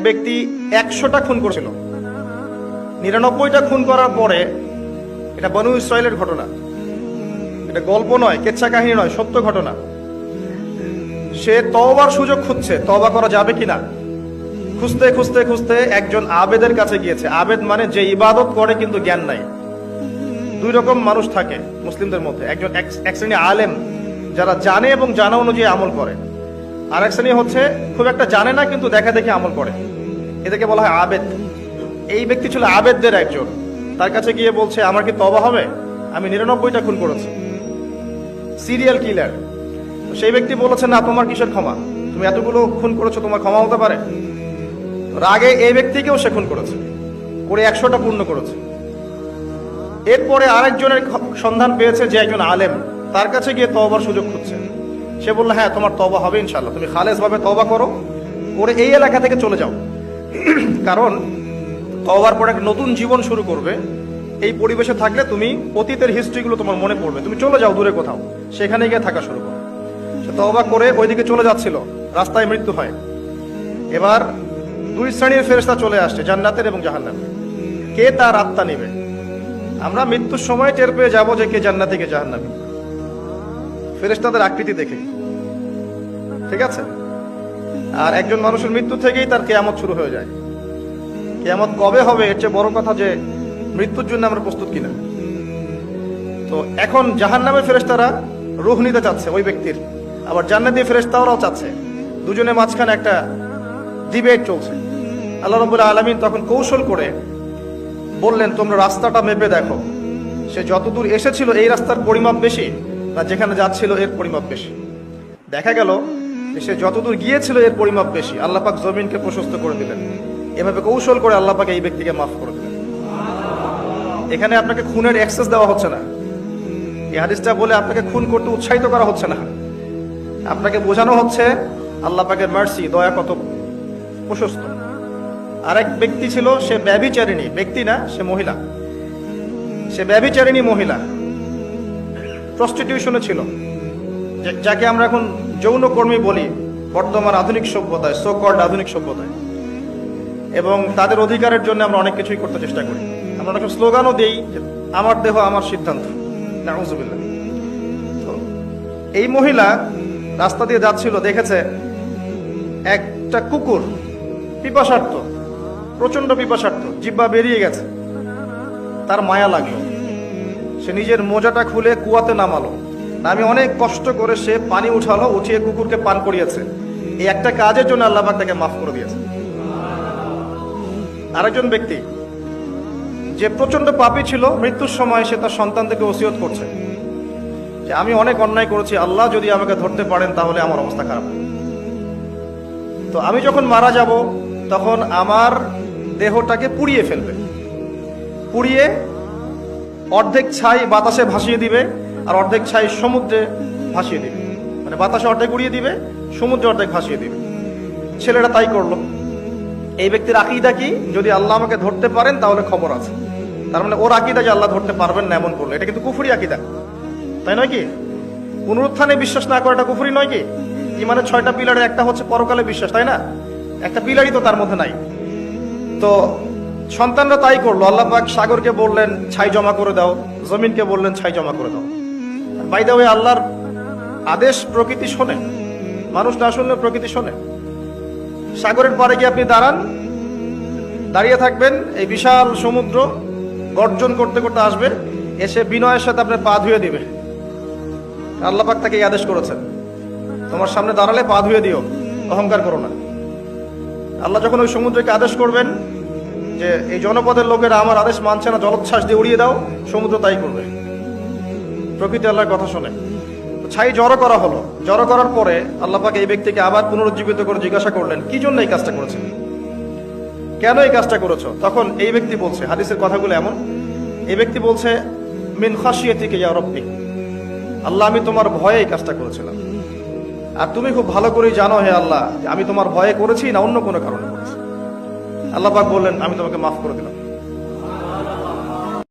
ব্যক্তি একশোটা খুন করেছিল। নিরানব্বইটা খুন করার পরে এটা বনু ইসরায়েলের ঘটনা। এটা গল্প নয়, কেচ্ছা কাহিনী নয়, সত্য ঘটনা। সে তবার সুযোগ খুঁজছে, তওবা করা যাবে কিনা? খুঁজতে খুঁজতে খুঁজতে একজন আবেদের কাছে গিয়েছে। আবেদ মানে যে ইবাদত করে কিন্তু জ্ঞান নাই। দুই রকম মানুষ থাকে মুসলিমদের মধ্যে। একজন এক এক শ্রেণি আলেম যারা জানে এবং জানা অনুযায়ী আমল করে। আর এক শ্রেণি হচ্ছে খুব একটা জানে না, কিন্তু দেখা দেখে আমল করে। এদেরকে বলা হয় আবেদ। এই ব্যক্তি ছিল আবেদদের একজন। তার কাছে গিয়ে বলছে, আমার কি তবা হবে? আমি নিরানব্বইটা খুন করেছি। Serial killer. সেই ব্যক্তি বলেছে, না, তোমার কিসের ক্ষমা? তুমি এতগুলো খুন করেছ, তোমার ক্ষমা হতে পারে? রাগে এই ব্যক্তিকেও সে খুন করেছে। করে একশোটা পূর্ণ করেছে। এরপরে আরেকজনের সন্ধান পেয়েছে যে একজন আলেম। তার কাছে গিয়ে তবার সুযোগ খুঁজছে। সে বলল হ্যাঁ তোমার তবা হবে ইনশাল্লাহ তুমি খালেস ভাবে তবা করো। করে এই এলাকা থেকে চলে যাও। কারণ তওবার পর এক নতুন জীবন শুরু করবে। এই পরিবেশে থাকলে তুমি অতীতের হিস্ট্রিগুলো তোমার মনে পড়বে। তুমি চলে যাও দূরে কোথাও। সেখানে গিয়ে থাকা শুরু করো। সে তওবা করে ওইদিকে চলে যাচ্ছিল। রাস্তায় মৃত্যু হয়। এবার দুই শ্রেণির ফেরেশতা চলে আসছে, জান্নাতের এবং জাহান্নামের। কে তার আত্মা নেবে? আমরা মৃত্যুর সময় টের পেয়ে যাব যে কে জান্নাতি, কে জাহান্নামী। ফেরেশতাদের আকৃতি দেখে। ঠিক আছে? আর একজন মানুষের মৃত্যু থেকেই তার কেয়ামত শুরু হয়ে যায়। কেয়ামত কবে হবে এর চেয়ে বড় কথা যে মৃত্যুর জন্য আমরা প্রস্তুত কিনা। তো এখন জাহান জাহান্নামের ফেরেশতারা রুহ নিতে চাচ্ছে ওই ব্যক্তির। আবার জান্নাতি ফেরেশতারাও চাচ্ছে। দুজনের মাঝখানে একটা ডিবেট চলছে। আল্লাহ রবুল্লাহ আলমিন তখন কৌশল করে বললেন, তোমরা রাস্তাটা মেপে দেখো। সে যতদূর এসেছিল এই রাস্তার পরিমাপ বেশি, না যেখানে যাচ্ছিল এর পরিমাপ বেশি? দেখা গেল সে যতদূর গিয়েছিল এর পরিমাপ বেশি। আল্লাহ পাক জমিনকে প্রশস্ত করে দিলেন। এভাবে কৌশল করে আল্লাহ পাক এই ব্যক্তিকে মাফ করে দিলেন। এখানে আপনাকে খুনের অ্যাক্সেস দেওয়া হচ্ছে না। এই হাদিসটা বলে আপনাকে খুন করতে উৎসাহিত করা হচ্ছে না। আপনাকে বোঝানো হচ্ছে আল্লাহ পাকের মার্সি দয়া কত প্রশস্ত। আরেক ব্যক্তি ছিল, সে ব্যভিচারিণী। ব্যক্তি না, সে মহিলা। সে ব্যভিচারিণী মহিলা। প্রস্টিটিউশনে ছিল। যাকে আমরা এখন যৌনকর্মী বলি, বর্তমান আধুনিক সভ্যতায় সোকল্ড আধুনিক সভ্যতায়। এবং তাদের অধিকারের জন্য আমরা অনেক কিছুই করতে চেষ্টা করি। আমরা অনেক স্লোগানও দিই আমার দেহ, আমার সিদ্ধান্ত। তো, এই মহিলা রাস্তা দিয়ে যাচ্ছিল, দেখেছে, একটা কুকুর পিপাসার্থ প্রচণ্ড পিপাসার্থ, জিব্বা বেরিয়ে গেছে। তার মায়া লাগল। সে নিজের মোজাটা খুলে কুয়াতে নামালো। নামে অনেক কষ্ট করে সে পানি উঠালো, উঠিয়ে কুকুরকে পান করিয়েছে। এই একটা কাজের জন্য আল্লাহ পাক তাকে মাফ করে দিয়েছে। আরেকজন ব্যক্তি, যে প্রচণ্ড পাপী ছিল, মৃত্যুর সময় সে তার সন্তানদেরকে ওসিয়ত করছে। যে আমি অনেক অন্যায় করেছি, আল্লাহ যদি আমাকে ধরতে পারেন, তাহলে আমার অবস্থা খারাপ। তো আমি যখন মারা যাব, তখন আমার দেহটাকে পুড়িয়ে ফেলবে। পুড়িয়ে অর্ধেক ছাই বাতাসে ভাসিয়ে দিবে আর অর্ধেক ছাই সমুদ্রে ভাসিয়ে দিবে। মানে বাতাসে অর্ধেক উড়িয়ে দিবে, সমুদ্রে অর্ধেক ভাসিয়ে দিবে। ছেলেটা তাই করল। এই ব্যক্তির আকিদা কি? যদি আল্লাহ আমাকে ধরতে পারেন, তাহলে খবর আছে। তার মানে ওর আকিদা যে আল্লাহ ধরতে পারবেন না এমন করল। এটা কিন্তু কুফুরি আকিদা। তাই নয় কি? পুনরুত্থানে বিশ্বাস না করাটা কুফুরি নয় কি? ইমানের ছয়টা পিলারের একটা হচ্ছে পরকালে বিশ্বাস, তাই না? একটা পিলারই তো তার মধ্যে নাই। তো সন্তানরা তাই করল। আল্লাহ পাক সাগরকে বললেন, ছাই জমা করে দাও। জমিনকে বললেন, ছাই জমা করে দাও। বাই দা ওয়ে আল্লাহর আদেশ প্রকৃতি শোনে। মানুষ না শুনলে প্রকৃতি শোনে। সাগরের পারে গিয়ে আপনি দাঁড়ান, দাঁড়িয়ে থাকবেন, এই বিশাল সমুদ্র গর্জন করতে করতে আসবে, এসে বিনয়ের সাথে আপনার পা ধুয়ে দিবে। আল্লাহ পাক তাকে এই আদেশ করেছেন। তোমার সামনে দাঁড়ালে পা ধুয়ে দিও, অহংকার করো না। আল্লাহ যখন ওই সমুদ্রকে আদেশ করবেন যে, এই জনপদের লোকেরা আমার আদেশ মানছে না, জলোচ্ছ্বাস দিয়ে উড়িয়ে দাও, সমুদ্র তাই করবে। প্রকৃতি আল্লাহর কথা শোনে। ছাই জড়ো করা হলো। জড়ো করার পরে আল্লাহ পাক এই ব্যক্তিকে আবার পুনরুজ্জীবিত করে জিজ্ঞাসা করলেন, কি জন্য এই কাজটা করেছেন? কেন এই কাজটা করেছ? তখন এই ব্যক্তি বলছে, হাদিসের কথাগুলো এমন। এই ব্যক্তি বলছে, মিন খাসিয়াতিকে ইয়া আল্লাহ, আমি তোমার ভয়ে এই কাজটা করেছিলাম। আর তুমি খুব ভালো করেই জানো হে আল্লাহ আমি তোমার ভয়ে করেছি না অন্য কোনো কারণে করেছি। আল্লাহ পাক বললেন, আমি তোমাকে মাফ করে দিলাম।